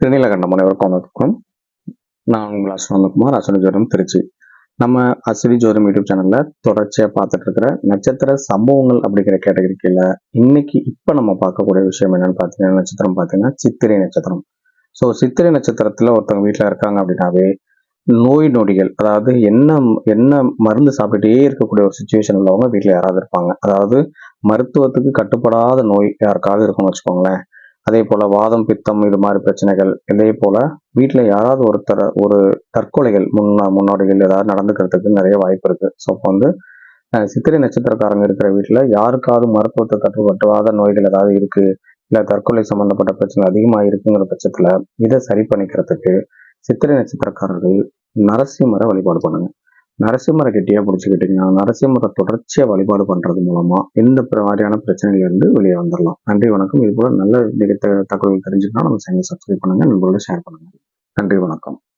திருநீலகண்டம் முனைவருக்கும் வணக்கம். நான் உங்கள் அஸ்வந்தகுமார் அஸ்வினி ஜோரம் திருச்சி. நம்ம அஸ்வினி ஜோரம் யூடியூப் சேனல்ல தொடர்ச்சியாக பார்த்துட்டு இருக்கிற நட்சத்திர சம்பவங்கள் அப்படிங்கிற கேட்டகரி கீழே இன்னைக்கு இப்போ நம்ம பார்க்கக்கூடிய விஷயம் என்னன்னு பார்த்தீங்கன்னா நட்சத்திரம் பார்த்தீங்கன்னா சித்திரை நட்சத்திரம். ஸோ சித்திரை நட்சத்திரத்தில் ஒருத்தவங்க வீட்டில் இருக்காங்க அப்படின்னாவே நோய் நொடிகள் அதாவது என்ன என்ன மருந்து சாப்பிட்டுட்டே இருக்கக்கூடிய ஒரு சுச்சுவேஷன் உள்ளவங்க வீட்டில் யாராவது இருப்பாங்க. அதாவது மருத்துவத்துக்கு கட்டுப்படாத நோய் யாருக்காவது இருக்கும்னு வச்சுக்கோங்களேன். அதே போல் வாதம் பித்தம் இது மாதிரி பிரச்சனைகள் இதே போல் வீட்டில் யாராவது ஒருத்தர் ஒரு தற்கொலைகள் முன்னா முன்னோடிகள் ஏதாவது நடந்துக்கிறதுக்கு நிறைய வாய்ப்பு இருக்குது ஸோ அப்போ வந்து சித்திரை நட்சத்திரக்காரங்க இருக்கிற வீட்டில் யாருக்காவது மருத்துவத்தை கட்டுப்பட்டுவாத நோய்கள் ஏதாவது இருக்குது இல்லை தற்கொலை சம்மந்தப்பட்ட பிரச்சனை அதிகமாக இருக்குங்கிற பட்சத்தில் இதை சரி பண்ணிக்கிறதுக்கு சித்திரை நட்சத்திரக்காரர்கள் நரசிம்மரை வழிபாடு பண்ணுங்க. நரசிம்மரை கெட்டியா பிடிச்சிக்கிட்டீங்கன்னா நரசிம்மரை தொடர்ச்சியா வழிபாடு பண்றது மூலமா இந்த மாதிரியான பிரச்சனையில இருந்து வெளியே வந்துடலாம் நன்றி வணக்கம். இது போல நல்ல மிக தகவல் தெரிஞ்சுக்கணும் நம்ம சேனல் சப்ஸ்கிரைப் பண்ணுங்க நண்பர்களோட ஷேர் பண்ணுங்க. நன்றி வணக்கம்.